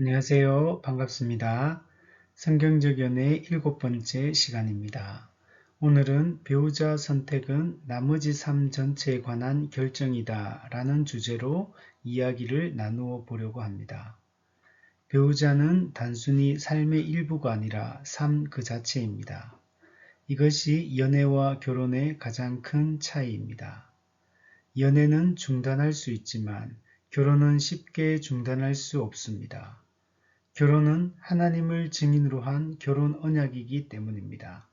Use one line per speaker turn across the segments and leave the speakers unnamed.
안녕하세요. 반갑습니다. 성경적 연애 일곱 번째 시간입니다. 오늘은 배우자 선택은 나머지 삶 전체에 관한 결정이다 라는 주제로 이야기를 나누어 보려고 합니다. 배우자는 단순히 삶의 일부가 아니라 삶 그 자체입니다. 이것이 연애와 결혼의 가장 큰 차이입니다. 연애는 중단할 수 있지만 결혼은 쉽게 중단할 수 없습니다. 결혼은 하나님을 증인으로 한 결혼 언약이기 때문입니다.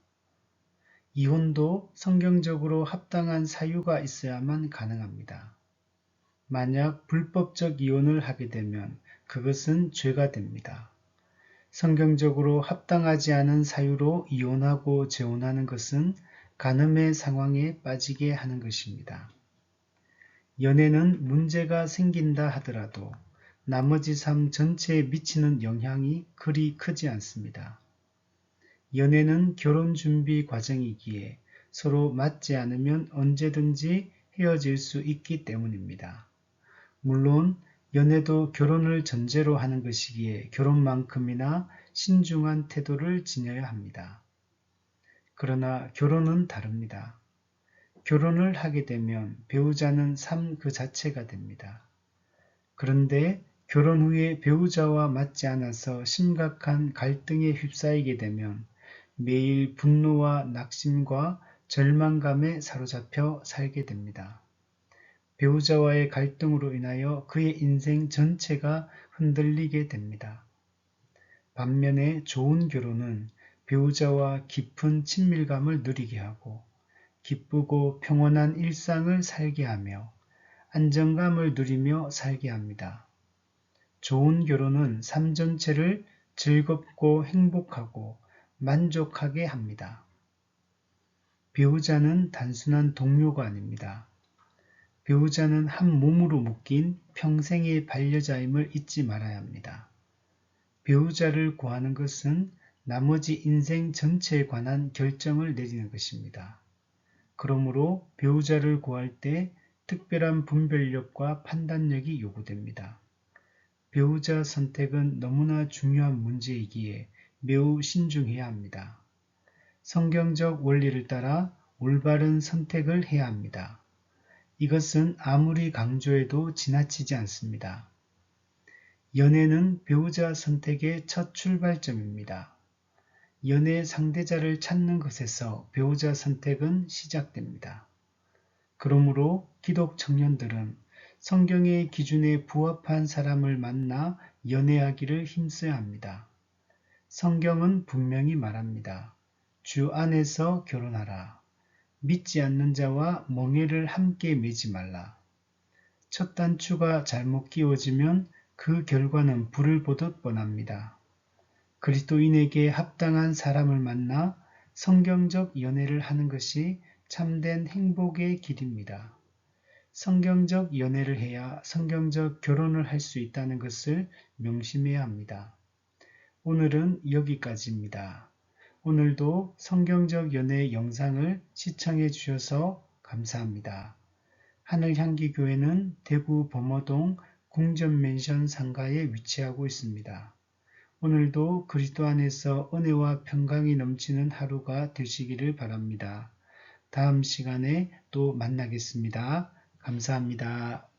이혼도 성경적으로 합당한 사유가 있어야만 가능합니다. 만약 불법적 이혼을 하게 되면 그것은 죄가 됩니다. 성경적으로 합당하지 않은 사유로 이혼하고 재혼하는 것은 간음의 상황에 빠지게 하는 것입니다. 연애는 문제가 생긴다 하더라도 나머지 삶 전체에 미치는 영향이 그리 크지 않습니다. 연애는 결혼 준비 과정이기에 서로 맞지 않으면 언제든지 헤어질 수 있기 때문입니다. 물론 연애도 결혼을 전제로 하는 것이기에 결혼만큼이나 신중한 태도를 지녀야 합니다. 그러나 결혼은 다릅니다. 결혼을 하게 되면 배우자는 삶 그 자체가 됩니다. 그런데 결혼 후에 배우자와 맞지 않아서 심각한 갈등에 휩싸이게 되면 매일 분노와 낙심과 절망감에 사로잡혀 살게 됩니다. 배우자와의 갈등으로 인하여 그의 인생 전체가 흔들리게 됩니다. 반면에 좋은 결혼은 배우자와 깊은 친밀감을 누리게 하고 기쁘고 평온한 일상을 살게 하며 안정감을 누리며 살게 합니다. 좋은 결혼은 삶 전체를 즐겁고 행복하고 만족하게 합니다. 배우자는 단순한 동료가 아닙니다. 배우자는 한 몸으로 묶인 평생의 반려자임을 잊지 말아야 합니다. 배우자를 구하는 것은 나머지 인생 전체에 관한 결정을 내리는 것입니다. 그러므로 배우자를 구할 때 특별한 분별력과 판단력이 요구됩니다. 배우자 선택은 너무나 중요한 문제이기에 매우 신중해야 합니다. 성경적 원리를 따라 올바른 선택을 해야 합니다. 이것은 아무리 강조해도 지나치지 않습니다. 연애는 배우자 선택의 첫 출발점입니다. 연애 상대자를 찾는 것에서 배우자 선택은 시작됩니다. 그러므로 기독 청년들은 성경의 기준에 부합한 사람을 만나 연애하기를 힘써야 합니다. 성경은 분명히 말합니다. 주 안에서 결혼하라. 믿지 않는 자와 멍해를 함께 매지 말라. 첫 단추가 잘못 끼워지면 그 결과는 불을 보듯 뻔합니다. 그리스도인에게 합당한 사람을 만나 성경적 연애를 하는 것이 참된 행복의 길입니다. 성경적 연애를 해야 성경적 결혼을 할 수 있다는 것을 명심해야 합니다. 오늘은 여기까지입니다. 오늘도 성경적 연애 영상을 시청해 주셔서 감사합니다. 하늘향기교회는 대구 범어동 궁전맨션 상가에 위치하고 있습니다. 오늘도 그리스도 안에서 은혜와 평강이 넘치는 하루가 되시기를 바랍니다. 다음 시간에 또 만나겠습니다. 감사합니다.